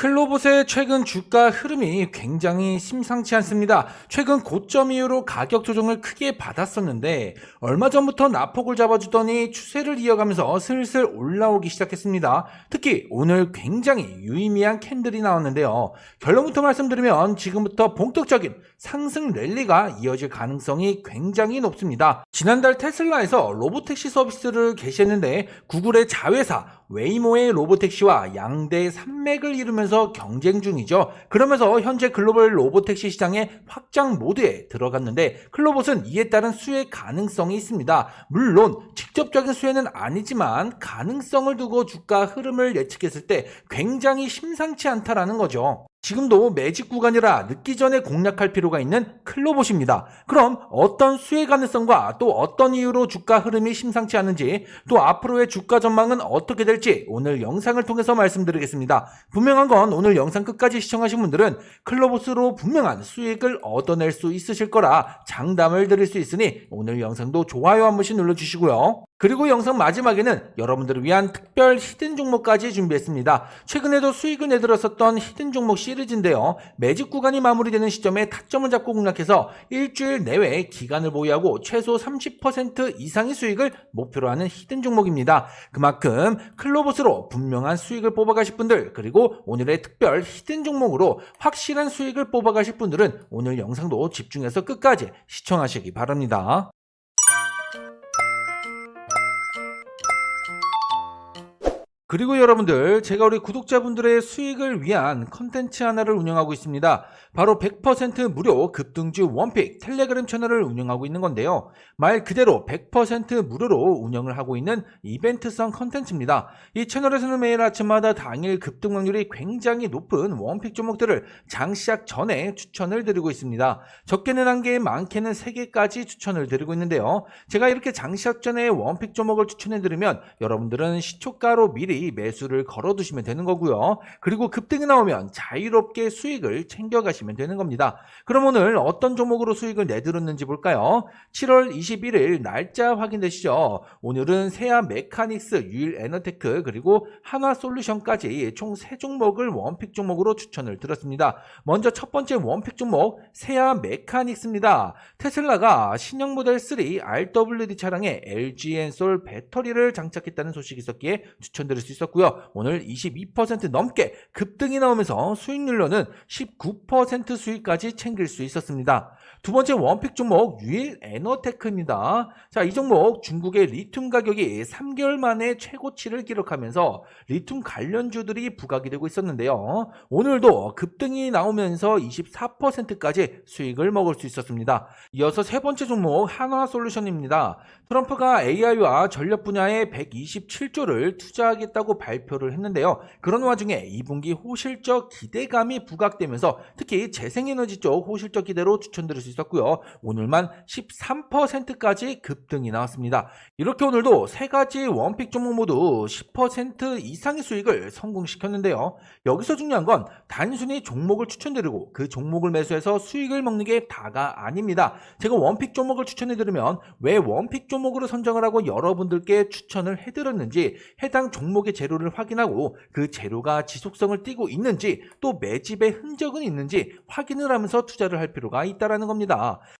클로봇의 최근 주가 흐름이 굉장히 심상치 않습니다. 최근 고점 이후로 가격 조정을 크게 받았었는데 얼마 전부터 나폭을 잡아주더니 추세를 이어가면서 슬슬 올라오기 시작했습니다. 특히 오늘 굉장히 유의미한 캔들이 나왔는데요. 결론부터 말씀드리면 지금부터 본격적인 상승 랠리가 이어질 가능성이 굉장히 높습니다. 지난달 테슬라에서 로보택시 서비스를 개시했는데 구글의 자회사 웨이모의 로보택시와 양대 산맥을 이루면서 경쟁 중이죠. 그러면서 현재 글로벌 로보택시 시장의 확장 모드에 들어갔는데 클로봇은 이에 따른 수혜 가능성이 있습니다. 물론 직접적인 수혜는 아니지만 가능성을 두고 주가 흐름을 예측했을 때 굉장히 심상치 않다라는 거죠. 지금도 매직 구간이라 늦기 전에 공략할 필요가 있는 클로봇입니다. 그럼 어떤 수혜 가능성과 또 어떤 이유로 주가 흐름이 심상치 않은지 또 앞으로의 주가 전망은 어떻게 될지 오늘 영상을 통해서 말씀드리겠습니다. 분명한 건 오늘 영상 끝까지 시청하신 분들은 클로봇으로 분명한 수익을 얻어낼 수 있으실 거라 장담을 드릴 수 있으니 오늘 영상도 좋아요 한 번씩 눌러주시고요. 그리고 영상 마지막에는 여러분들을 위한 특별 히든 종목까지 준비했습니다. 최근에도 수익을 내들었었던 히든 종목 시리즈인데요. 매직 구간이 마무리되는 시점에 타점을 잡고 공략해서 일주일 내외 기간을 보유하고 최소 30% 이상의 수익을 목표로 하는 히든 종목입니다. 그만큼 클로봇으로 분명한 수익을 뽑아가실 분들 그리고 오늘의 특별 히든 종목으로 확실한 수익을 뽑아가실 분들은 오늘 영상도 집중해서 끝까지 시청하시기 바랍니다. 그리고 여러분들, 제가 우리 구독자분들의 수익을 위한 컨텐츠 하나를 운영하고 있습니다. 바로 100% 무료 급등주 원픽 텔레그램 채널을 운영하고 있는 건데요. 말 그대로 100% 무료로 운영을 하고 있는 이벤트성 컨텐츠입니다. 이 채널에서는 매일 아침마다 당일 급등 확률이 굉장히 높은 원픽 종목들을 장 시작 전에 추천을 드리고 있습니다. 적게는 한 개, 많게는 세 개까지 추천을 드리고 있는데요. 제가 이렇게 장 시작 전에 원픽 종목을 추천해 드리면 여러분들은 시초가로 미리 매수를 걸어두시면 되는 거고요. 그리고 급등이 나오면 자유롭게 수익을 챙겨가시면 되는 겁니다. 그럼 오늘 어떤 종목으로 수익을 내들었는지 볼까요? 7월 21일 날짜 확인되시죠? 오늘은 세아 메카닉스, 유일 에너테크, 그리고 한화 솔루션까지 총 3종목을 원픽 종목으로 추천을 드렸습니다. 먼저 첫 번째 원픽 종목 세아 메카닉스입니다. 테슬라가 신형 모델 3 RWD 차량에 LG엔솔 배터리를 장착했다는 소식이 있었기에 추천드릴 수 있었고요. 오늘 22% 넘게 급등이 나오면서 수익률로는 19% 수익까지 챙길 수 있었습니다. 두 번째 원픽 종목 유일 에너테크입니다. 자, 이 종목 중국의 리튬 가격이 3개월 만에 최고치를 기록하면서 리튬 관련주들이 부각이 되고 있었는데요. 오늘도 급등이 나오면서 24%까지 수익을 먹을 수 있었습니다. 이어서 세 번째 종목 한화솔루션입니다. 트럼프가 AI와 전력 분야에 127조를 투자하겠다고 발표를 했는데요. 그런 와중에 2분기 호실적 기대감이 부각되면서 특히 재생에너지 쪽 호실적 기대로 추천드릴 수 있었고요. 오늘만 13%까지 급등이 나왔습니다. 이렇게 오늘도 세 가지 원픽 종목 모두 10% 이상의 수익을 성공시켰는데요. 여기서 중요한 건 단순히 종목을 추천드리고 그 종목을 매수해서 수익을 먹는 게 다가 아닙니다. 제가 원픽 종목을 추천해드리면 왜 원픽 종목으로 선정을 하고 여러분들께 추천을 해드렸는지 해당 종목의 재료를 확인하고 그 재료가 지속성을 띠고 있는지 또 매집의 흔적은 있는지 확인을 하면서 투자를 할 필요가 있다라는 겁니다.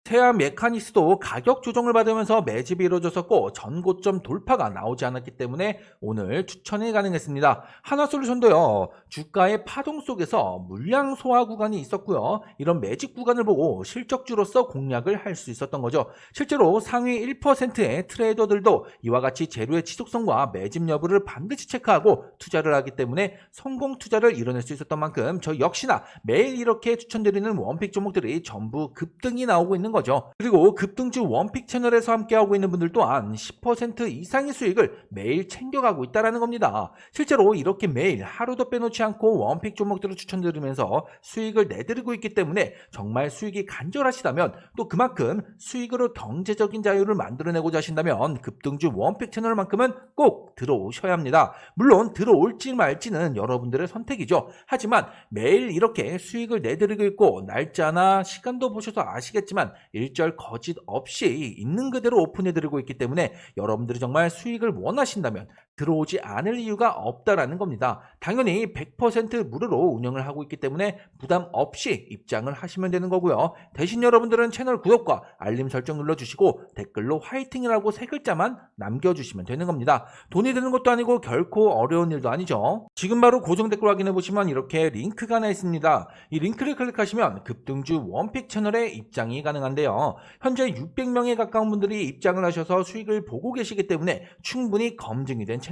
세아 메카니스도 가격 조정을 받으면서 매집이 이루어졌었고 전고점 돌파가 나오지 않았기 때문에 오늘 추천이 가능했습니다. 하나솔루션도요. 주가의 파동 속에서 물량 소화 구간이 있었고요. 이런 매집 구간을 보고 실적주로서 공략을 할 수 있었던 거죠. 실제로 상위 1%의 트레이더들도 이와 같이 재료의 지속성과 매집 여부를 반드시 체크하고 투자를 하기 때문에 성공 투자를 이뤄낼 수 있었던 만큼 저 역시나 매일 이렇게 추천드리는 원픽 종목들이 전부 급등 이 나오고 있는 거죠. 그리고 급등주 원픽 채널에서 함께하고 있는 분들 또한 10% 이상의 수익을 매일 챙겨가고 있다는 겁니다. 실제로 이렇게 매일 하루도 빼놓지 않고 원픽 종목들을 추천드리면서 수익을 내드리고 있기 때문에 정말 수익이 간절하시다면 또 그만큼 수익으로 경제적인 자유를 만들어내고자 하신다면 급등주 원픽 채널만큼은 꼭 들어오셔야 합니다. 물론 들어올지 말지는 여러분들의 선택이죠. 하지만 매일 이렇게 수익을 내드리고 있고 날짜나 시간도 보셔서 아시 겠지만 일절 거짓 없이 있는 그대로 오픈해드리고 있기 때문에 여러분들이 정말 수익을 원하신다면 들어오지 않을 이유가 없다라는 겁니다. 당연히 100% 무료로 운영을 하고 있기 때문에 부담 없이 입장을 하시면 되는 거고요. 대신 여러분들은 채널 구독과 알림 설정 눌러주시고 댓글로 화이팅이라고 세 글자만 남겨주시면 되는 겁니다. 돈이 드는 것도 아니고 결코 어려운 일도 아니죠. 지금 바로 고정 댓글 확인해 보시면 이렇게 링크가 하나 있습니다. 이 링크를 클릭하시면 급등주 원픽 채널에 입장이 가능한데요. 현재 600명에 가까운 분들이 입장을 하셔서 수익을 보고 계시기 때문에 충분히 검증이 된 채널입니다.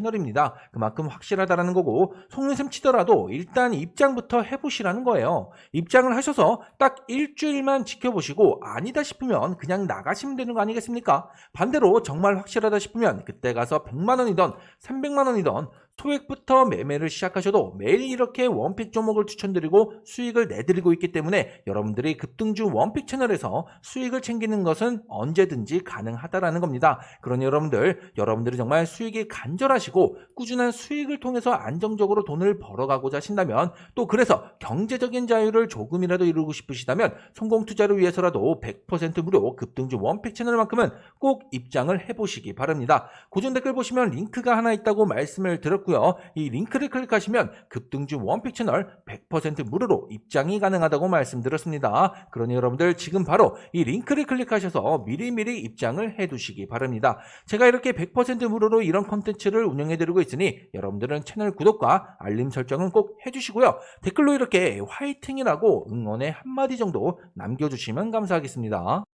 그만큼 확실하다라는 거고 속눈샘 치더라도 일단 입장부터 해보시라는 거예요. 입장을 하셔서 딱 일주일만 지켜보시고 아니다 싶으면 그냥 나가시면 되는 거 아니겠습니까? 반대로 정말 확실하다 싶으면 그때 가서 100만 원이던 300만 원이던 소액부터 매매를 시작하셔도 매일 이렇게 원픽 종목을 추천드리고 수익을 내드리고 있기 때문에 여러분들이 급등주 원픽 채널에서 수익을 챙기는 것은 언제든지 가능하다라는 겁니다. 그러니 여러분들, 여러분들이 정말 수익이 간절하시고 꾸준한 수익을 통해서 안정적으로 돈을 벌어가고자 하신다면 또 그래서 경제적인 자유를 조금이라도 이루고 싶으시다면 성공 투자를 위해서라도 100% 무료 급등주 원픽 채널만큼은 꼭 입장을 해보시기 바랍니다. 고정 댓글 보시면 링크가 하나 있다고 말씀을 드렸 고요. 이 링크를 클릭하시면 급등주 원픽 채널 100% 무료로 입장이 가능하다고 말씀드렸습니다. 그러니 여러분들 지금 바로 이 링크를 클릭하셔서 미리미리 입장을 해두시기 바랍니다. 제가 이렇게 100% 무료로 이런 컨텐츠를 운영해드리고 있으니 여러분들은 채널 구독과 알림 설정은 꼭 해주시고요. 댓글로 이렇게 화이팅이라고 응원의 한마디 정도 남겨주시면 감사하겠습니다.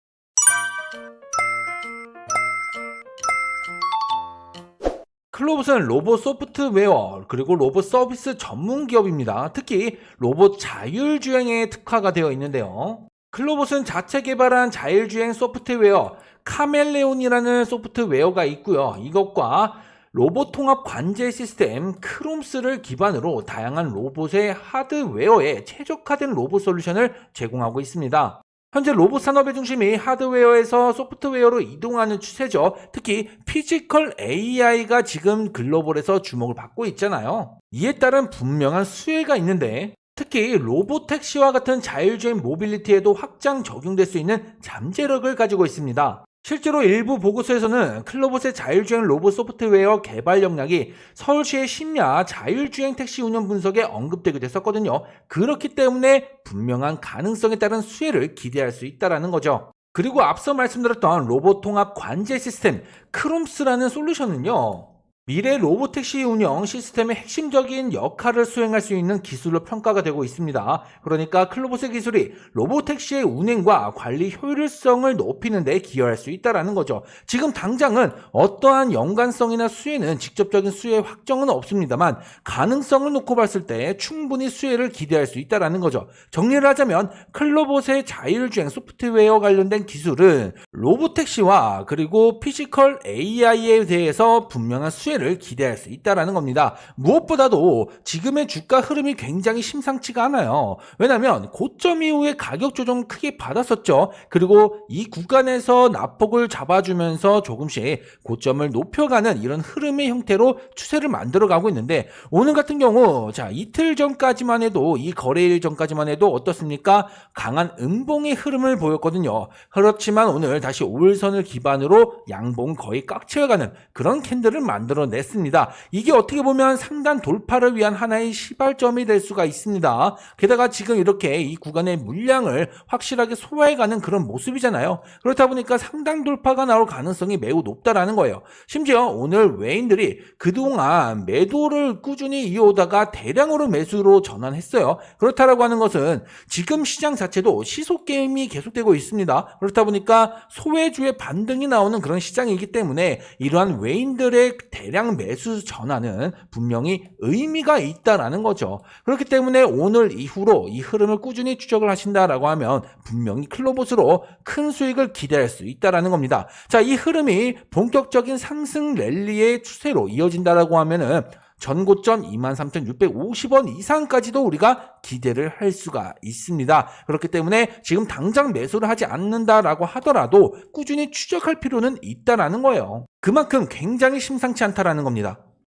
클로봇은 로봇 소프트웨어 그리고 로봇 서비스 전문 기업입니다. 특히 로봇 자율주행에 특화가 되어 있는데요. 클로봇은 자체 개발한 자율주행 소프트웨어 카멜레온이라는 소프트웨어가 있고요. 이것과 로봇 통합 관제 시스템 크롬스를 기반으로 다양한 로봇의 하드웨어에 최적화된 로봇 솔루션을 제공하고 있습니다. 현재 로봇 산업의 중심이 하드웨어에서 소프트웨어로 이동하는 추세죠. 특히 피지컬 AI가 지금 글로벌에서 주목을 받고 있잖아요. 이에 따른 분명한 수혜가 있는데 특히 로봇 택시와 같은 자율주행 모빌리티에도 확장 적용될 수 있는 잠재력을 가지고 있습니다. 실제로 일부 보고서에서는 클로봇의 자율주행 로봇 소프트웨어 개발 역량이 서울시의 심야 자율주행 택시 운영 분석에 언급되기도 했었거든요. 그렇기 때문에 분명한 가능성에 따른 수혜를 기대할 수 있다는 거죠. 그리고 앞서 말씀드렸던 로봇 통합 관제 시스템 크롬스라는 솔루션은요. 미래 로보택시 운영 시스템의 핵심적인 역할을 수행할 수 있는 기술로 평가가 되고 있습니다. 그러니까 클로봇의 기술이 로보택시의 운행과 관리 효율성을 높이는 데 기여할 수 있다는 거죠. 지금 당장은 어떠한 연관성이나 수혜는 직접적인 수혜 확정은 없습니다만 가능성을 놓고 봤을 때 충분히 수혜를 기대할 수 있다는 거죠. 정리를 하자면 클로봇의 자율주행 소프트웨어 관련된 기술은 로보택시와 그리고 피지컬 AI에 대해서 분명한 수혜 를 기대할 수 있다는 겁니다. 무엇보다도 지금의 주가 흐름이 굉장히 심상치가 않아요. 왜냐하면 고점 이후에 가격 조정 크게 받았었죠. 그리고 이 구간에서 납폭을 잡아주면서 조금씩 고점을 높여가는 이런 흐름의 형태로 추세를 만들어가고 있는데 오늘 같은 경우 자 이틀 전까지만 해도 이 거래일 전까지만 해도 어떻습니까? 강한 음봉의 흐름을 보였거든요. 그렇지만 오늘 다시 올선을 기반으로 양봉 거의 꽉 채워가는 그런 캔들을 만들어 냈습니다. 이게 어떻게 보면 상단 돌파를 위한 하나의 시발점이 될 수가 있습니다. 게다가 지금 이렇게 이 구간의 물량을 확실하게 소화해가는 그런 모습이잖아요. 그렇다 보니까 상당 돌파가 나올 가능성이 매우 높다라는 거예요. 심지어 오늘 외인들이 그동안 매도를 꾸준히 이어오다가 대량으로 매수로 전환했어요. 그렇다라고 하는 것은 지금 시장 자체도 시속 게임이 계속되고 있습니다. 그렇다 보니까 소외주의 반등이 나오는 그런 시장이기 때문에 이러한 외인들의 대량 매수 전환은 분명히 의미가 있다라는 거죠. 그렇기 때문에 오늘 이후로 이 흐름을 꾸준히 추적을 하신다라고 하면 분명히 클로봇으로 큰 수익을 기대할 수 있다라는 겁니다. 자, 이 흐름이 본격적인 상승 랠리의 추세로 이어진다라고 하면은 전고점 23,650원 이상까지도 우리가 기대를 할 수가 있습니다. 그렇기 때문에 지금 당장 매수를 하지 않는다라고 하더라도 꾸준히 추적할 필요는 있다라는 거예요. 그만큼 굉장히 심상치 않다라는 겁니다.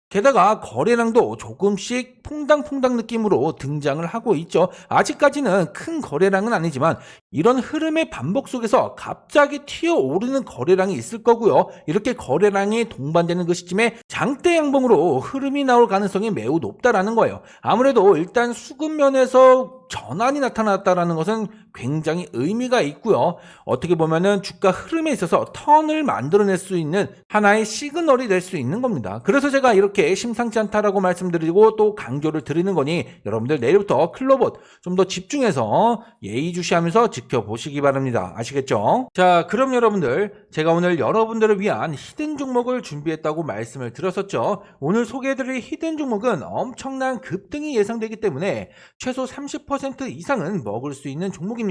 게다가 거래량도 조금씩 퐁당퐁당 느낌으로 등장을 하고 있죠. 아직까지는 큰 거래량은 아니지만 이런 흐름의 반복 속에서 갑자기 튀어오르는 거래량이 있을 거고요. 이렇게 거래량이 동반되는 그 시점에 장대 양봉으로 흐름이 나올 가능성이 매우 높다라는 거예요. 아무래도 일단 수급 면에서 전환이 나타났다라는 것은 굉장히 의미가 있고요. 어떻게 보면은 주가 흐름에 있어서 턴을 만들어낼 수 있는 하나의 시그널이 될 수 있는 겁니다. 그래서 제가 이렇게 심상치 않다라고 말씀드리고 또 강조를 드리는 거니 여러분들 내일부터 클로봇 좀 더 집중해서 예의주시하면서 지켜보시기 바랍니다. 아시겠죠? 자, 그럼 여러분들 제가 오늘 여러분들을 위한 히든 종목을 준비했다고 말씀을 드렸었죠. 오늘 소개해드릴 히든 종목은 엄청난 급등이 예상되기 때문에 최소 30% 이상은 먹을 수 있는 종목입니다.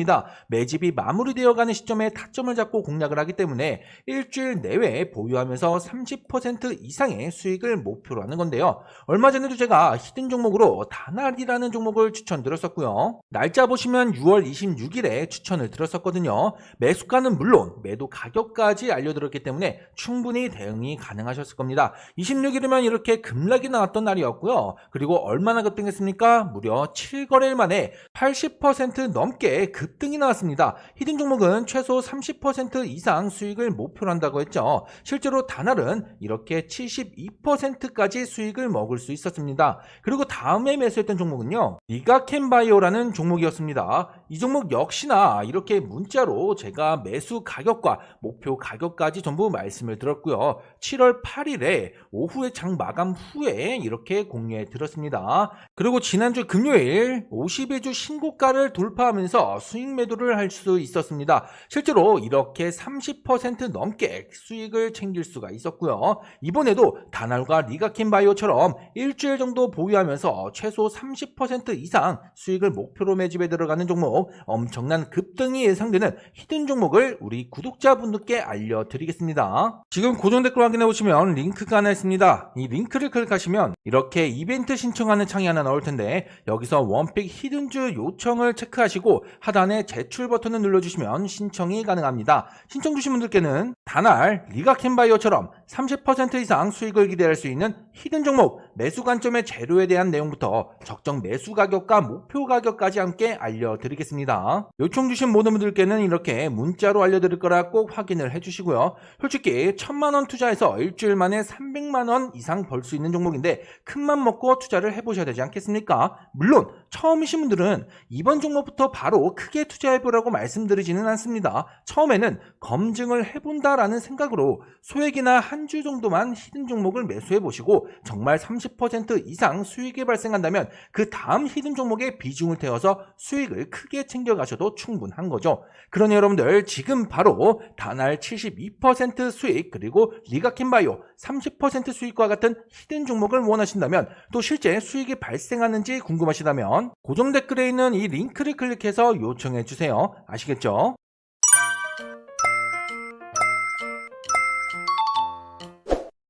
매집이 마무리되어 가는 시점에 타점을 잡고 공략을 하기 때문에 일주일 내외 보유하면서 30% 이상의 수익을 목표로 하는 건데요. 얼마 전에도 제가 히든 종목으로 다날이라는 종목을 추천드렸었고요. 날짜 보시면 6월 26일에 추천을 드렸었거든요. 매수가는 물론 매도 가격까지 알려드렸기 때문에 충분히 대응이 가능하셨을 겁니다. 26일이면 이렇게 급락이 나왔던 날이었고요. 그리고 얼마나 급등했습니까? 무려 7거래일 만에 80% 넘게 급 등이 나왔습니다. 히든 종목은 최소 30% 이상 수익을 목표로 한다고 했죠. 실제로 다날은 이렇게 72%까지 수익을 먹을 수 있었습니다. 그리고 다음에 매수했던 종목은요. 리가캔바이오라는 종목이었습니다. 이 종목 역시나 이렇게 문자로 제가 매수 가격과 목표 가격까지 전부 말씀을 드렸고요. 7월 8일에 오후에 장 마감 후에 이렇게 공유해 드렸습니다. 그리고 지난주 금요일 52주 신고가를 돌파하면서 수익 매도를 할 수 있었습니다. 실제로 이렇게 30% 넘게 수익을 챙길 수가 있었고요. 이번에도 다날과 리가킨 바이오처럼 일주일 정도 보유하면서 최소 30% 이상 수익을 목표로 매집에 들어가는 종목 엄청난 급등이 예상되는 히든 종목을 우리 구독자분들께 알려드리겠습니다. 지금 고정 댓글 확인해 보시면 링크가 하나 있습니다. 이 링크를 클릭하시면 이렇게 이벤트 신청하는 창이 하나 나올 텐데 여기서 원픽 히든주 요청을 체크하시고 하단 에 제출 버튼을 눌러주시면 신청이 가능합니다. 신청 주신 분들께는 다날 리가 캔바이오처럼 30% 이상 수익을 기대할 수 있는 히든 종목 매수 관점의 재료에 대한 내용부터 적정 매수 가격과 목표 가격까지 함께 알려드리겠습니다. 요청 주신 모든 분들께는 이렇게 문자로 알려드릴 거라 꼭 확인을 해주시고요. 솔직히 천만원 투자해서 일주일 만에 300만원 이상 벌 수 있는 종목인데 큰맘 먹고 투자를 해보셔야 되지 않겠습니까? 물론 처음이신 분들은 이번 종목부터 바로 크게 투자해보라고 말씀드리지는 않습니다. 처음에는 검증을 해본다라는 생각으로 소액이나 한 주 정도만 히든 종목을 매수해 보시고 정말 30% 이상 수익이 발생한다면 그 다음 히든 종목에 비중을 태워서 수익을 크게 챙겨가셔도 충분한 거죠. 그러니 여러분들 지금 바로 다날 72% 수익 그리고 리가킨바이오 30% 수익과 같은 히든 종목을 원하신다면 또 실제 수익이 발생하는지 궁금하시다면 고정 댓글에 있는 이 링크를 클릭해서 요청해 주세요. 아시겠죠?